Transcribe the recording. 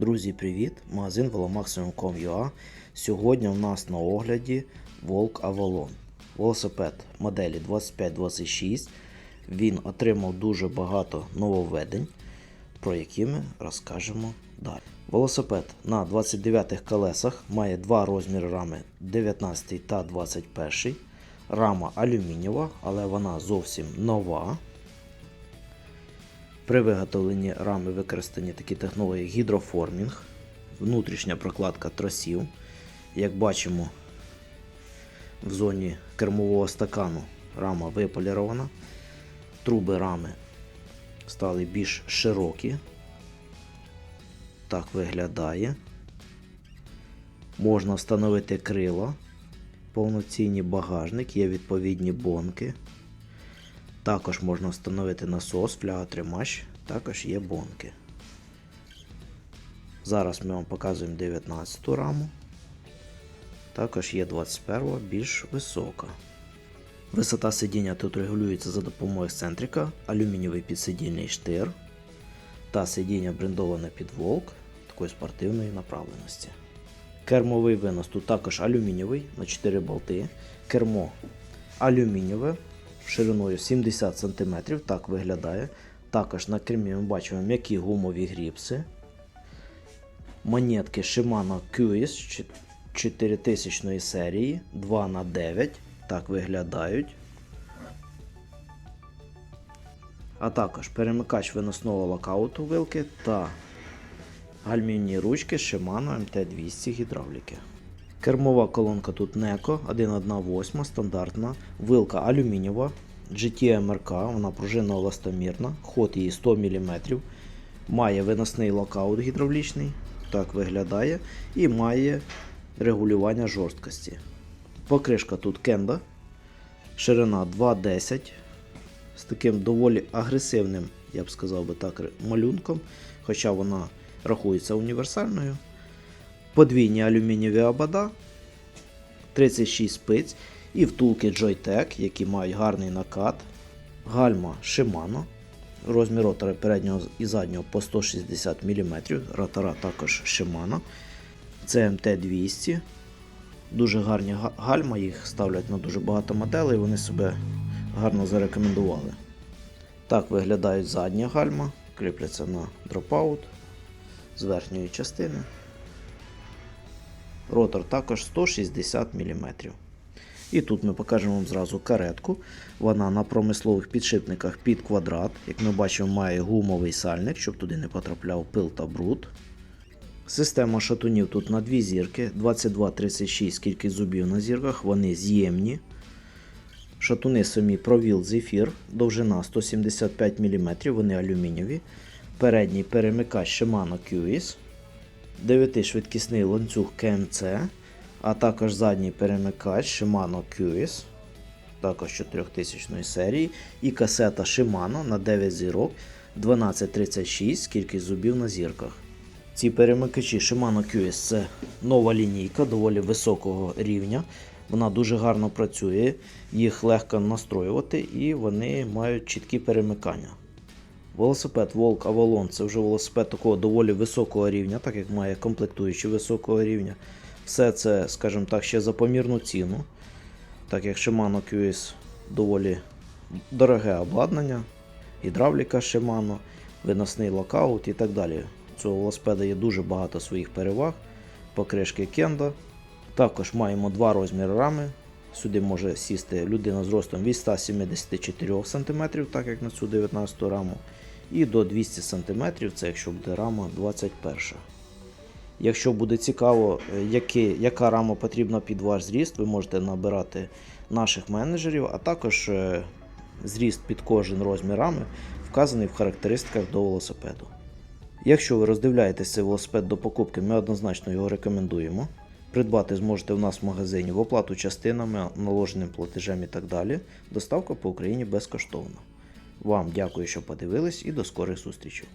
Друзі, привіт! Магазин velomaximum.com.ua Сьогодні у нас на огляді Волк Avalon. Велосипед моделі 2526. Він отримав дуже багато нововведень, про які ми розкажемо далі. Велосипед на 29 колесах має два розміри рами 19 та 21. Рама алюмінієва, але вона зовсім нова. При виготовленні рами використані такі технології гідроформінг, внутрішня прокладка тросів. Як бачимо, в зоні кермового стакану рама виполірована. Труби рами стали більш широкі. Так виглядає. Можна встановити крила, повноцінні багажник, є відповідні бонки. Також можна встановити насос, фляготримач, також є бонки. Зараз ми вам показуємо 19 раму. Також є 21 більш висока. Висота сидіння тут регулюється за допомогою ексцентрика, алюмінієвий підсидільний штир та сидіння брендоване під волк такої спортивної направленості. Кермовий винос тут також алюмінієвий на 4 болти. Кермо алюмінієве шириною 70 см, так виглядає. Також на кермі ми бачимо м'які гумові гріпси. Монетки Shimano QS 4000 серії 2х9. Так виглядають. А також перемикач виносного локауту вилки та гальмівні ручки Shimano MT200 гідравліки. Кермова колонка тут NECO 1.1.8 стандартна, вилка алюмінієва, GTMRK, вона пружинно еластомірна, ход її 100 мм, має виносний локаут гідравлічний, так виглядає, і має регулювання жорсткості. Покришка тут кенда, ширина 2,10 з таким доволі агресивним, я б сказав би так, малюнком, хоча вона рахується універсальною. Подвійні алюмінієві обода, 36 спиць і втулки Joytech, які мають гарний накат, гальма Shimano, розмір ротора переднього і заднього по 160 мм, ротора також Shimano, CMT200. Дуже гарні гальма, їх ставлять на дуже багато моделей, вони себе гарно зарекомендували. Так виглядають задні гальма, кріпляться на дропаут з верхньої частини. Ротор також 160 мм. І тут ми покажемо вам зразу каретку. Вона на промислових підшипниках під квадрат. Як ми бачимо, має гумовий сальник, щоб туди не потрапляв пил та бруд. Система шатунів тут на дві зірки, 22-36 кількість зубів на зірках, вони з'ємні. Шатуни самі провіл зефір, довжина 175 мм, вони алюмінієві. Передній перемикач Shimano QS. 9-швидкісний ланцюг КМЦ, а також задній перемикач Shimano QS, також 4000 серії, і касета Shimano на 9 зірок 1236 кількість зубів на зірках. Ці перемикачі Shimano QS це нова лінійка доволі високого рівня. Вона дуже гарно працює, їх легко настроювати і вони мають чіткі перемикання. Велосипед Volk Avalon це вже велосипед такого доволі високого рівня, так як має комплектуючі високого рівня. Все це, скажімо так, ще за помірну ціну. Так як Shimano QS доволі дороге обладнання, гідравліка Shimano, виносний локаут і так далі. Цього велосипеда є дуже багато своїх переваг, покришки Kenda. Також маємо два розміри рами. Сюди може сісти людина з ростом від 174 см, так як на цю 19 раму, і до 200 см, це якщо буде рама 21. Якщо буде цікаво, які, яка рама потрібна під ваш зріст, ви можете набирати наших менеджерів, а також е, зріст під кожен розмір рами вказаний в характеристиках до велосипеду. Якщо ви роздивляєтесь цей велосипед до покупки, ми однозначно його рекомендуємо. Придбати зможете в нас в магазині в оплату частинами, наложеним платежем і так далі. Доставка по Україні безкоштовна. Вам дякую, що подивились, і до скорих зустрічей.